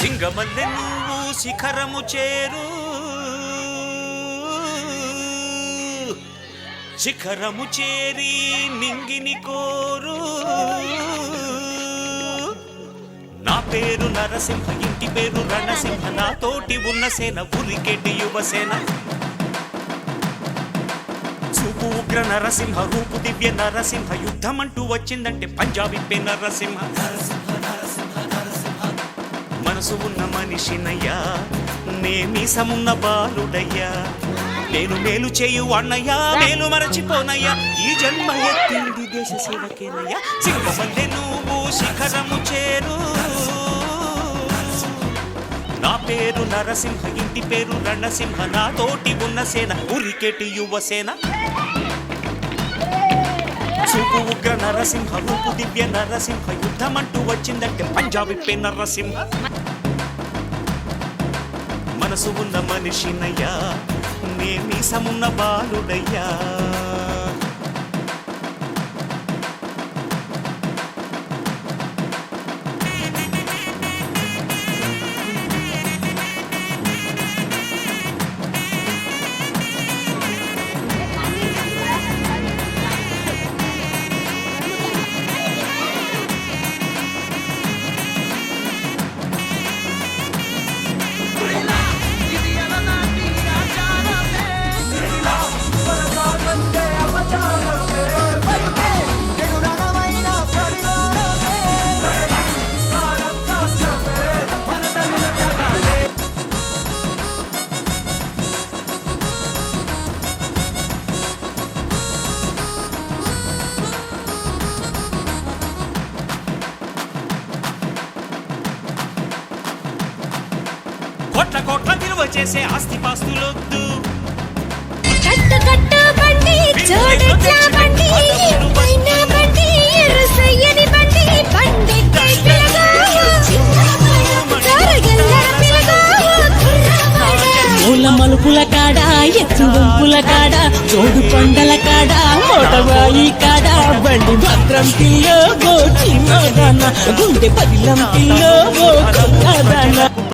సింగమల్లె నువ్వు శిఖరము చేరు. శిఖరము చేరి నింగిని కోరు. నా పేరు నరసింహ ఇంటి పేరు రణసింహ నా తోటి ఉన్న సేన ఉరికెటి యువసేన చూపు ఉగ్ర నరసింహ రూపు దివ్య నరసింహ యుద్ధం అంటూ వచ్చిందంటే పంజాబీ పే నరసింహ. మనసు ఉన్న మనిషినయ్యా. నేమీసమున్న బాలుడయ్యా. నేను మేలు చేయు అన్నయ్యా. మేలు మరచిపోనయ్యా. ఈ జన్మ ఎత్తింది దేశ సేవకేనయ్యా. సింహమల్లె నువ్వు శిఖరము చేరు. నా పేరు నరసింహ ఇంటి పేరు రణసింహ. నా తోటి ఉన్న సేన ఉరికెటి యువసేన చూపు ఉగ్ర నరసింహ రూపు దివ్య నరసింహ. యుద్ధమంటూ వచ్చిందంటే పంజాబీ పే నరసింహ. మనసు ఉన్న మనిషినయ్యా. నేమి సమున్న బాలుడయ్యా. కోట్ల కోట్ల విలువ చేసే ఆస్తి పాస్తులొద్దు కట్టు కట్టు బండి జోడెట్ల బండి పైన బండి ఎర్రసయ్యని బండి. బండి కై పిలగా జరగల్ల పిలగా మూల మలుపుల కాడ ఎత్తు కాడ జోడు కొండల కాడ మోటవాయి కాడ బండి భద్రం పిల్లో గో చిన్నదాన గుండె పదిలం పిల్లో గో